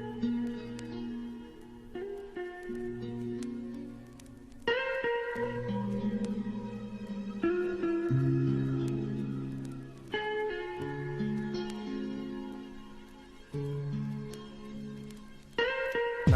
Thank you.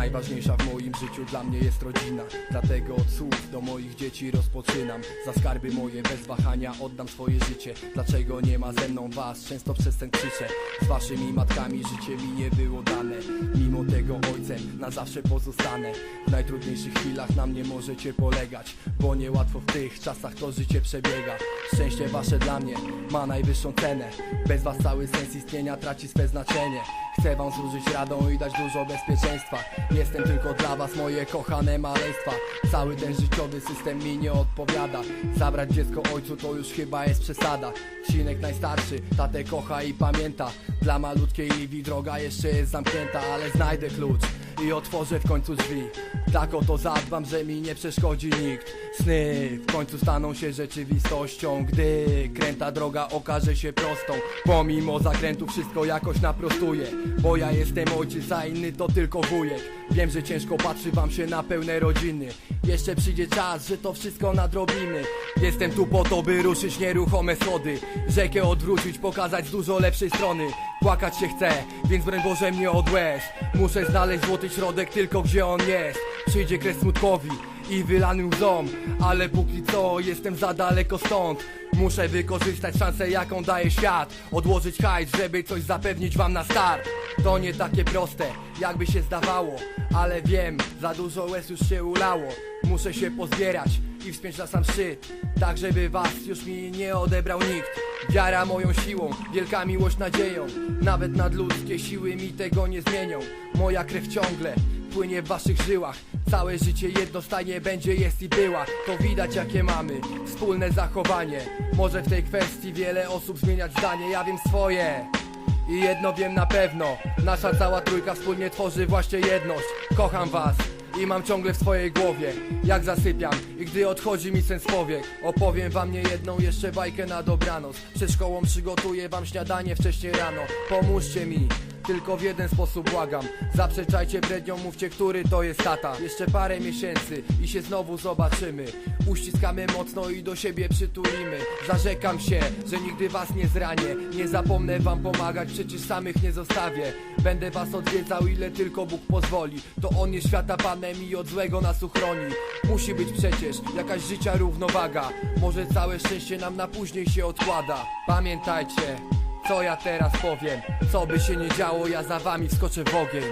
Najważniejsza w moim życiu dla mnie jest rodzina. Dlatego od słów do moich dzieci rozpoczynam. Za skarby moje bez wahania oddam swoje życie. Dlaczego nie ma ze mną was? Często przez ten krzyczę. Z waszymi matkami życie mi nie było dane. Mimo tego ojcem na zawsze pozostanę. W najtrudniejszych chwilach na mnie możecie polegać Bo niełatwo w tych czasach to życie przebiega. Szczęście wasze dla mnie ma najwyższą cenę. Bez was cały sens istnienia traci swe znaczenie. Chcę wam służyć radą i dać dużo bezpieczeństwa Jestem tylko dla was moje kochane maleństwa. Cały ten życiowy system mi nie odpowiada. Zabrać dziecko ojcu to już chyba jest przesada. Cinek najstarszy, tatę kocha i pamięta. Dla malutkiej Liwi droga jeszcze jest zamknięta Ale znajdę klucz i otworzę w końcu drzwi. Tak oto zadbam, że mi nie przeszkodzi nikt. Sny w końcu staną się rzeczywistością Gdy kręta droga okaże się prostą. Pomimo zakrętu wszystko jakoś naprostuje Bo ja jestem ojciec, a inny to tylko wujek Wiem, że ciężko patrzy wam się na pełne rodziny. Jeszcze przyjdzie czas, że to wszystko nadrobimy. Jestem tu po to, by ruszyć nieruchome schody. Rzekę odwrócić, pokazać z dużo lepszej strony. Płakać się chcę, więc broń Boże mnie od łez Muszę znaleźć złoty środek tylko gdzie on jest Przyjdzie kres smutkowi i wylany łzom Ale póki co jestem za daleko stąd. Muszę wykorzystać szansę jaką daje świat. Odłożyć hajs, żeby coś zapewnić wam na start. To nie takie proste, jakby się zdawało Ale wiem, za dużo łez już się ulało. Muszę się pozbierać i wspiąć na sam szczyt Tak żeby was już mi nie odebrał nikt. Wiara moją siłą, wielka miłość nadzieją. Nawet nadludzkie siły mi tego nie zmienią. Moja krew ciągle płynie w waszych żyłach. Całe życie jednostajnie będzie, jest i była. To widać jakie mamy wspólne zachowanie. Może w tej kwestii wiele osób zmieniać zdanie. Ja wiem swoje i jedno wiem na pewno. Nasza cała trójka wspólnie tworzy właśnie jedność. Kocham was i mam ciągle w swojej głowie. Jak zasypiam i gdy odchodzi mi sens powiek. Opowiem wam nie jedną jeszcze bajkę na dobranoc. Przed szkołą przygotuję wam śniadanie wcześniej rano. Pomóżcie mi tylko w jeden sposób błagam. Zaprzeczajcie przed nią, mówcie, który to jest tata. Jeszcze parę miesięcy i się znowu zobaczymy. Uściskamy mocno i do siebie przytulimy. Zarzekam się, że nigdy was nie zranię. Nie zapomnę wam pomagać, przecież samych nie zostawię. Będę was odwiedzał ile tylko Bóg pozwoli. To On jest świata Panem i od złego nas uchroni. Musi być przecież jakaś życia równowaga. Może całe szczęście nam na później się odkłada. Pamiętajcie co ja teraz powiem? Co by się nie działo, ja za wami wskoczę w ogień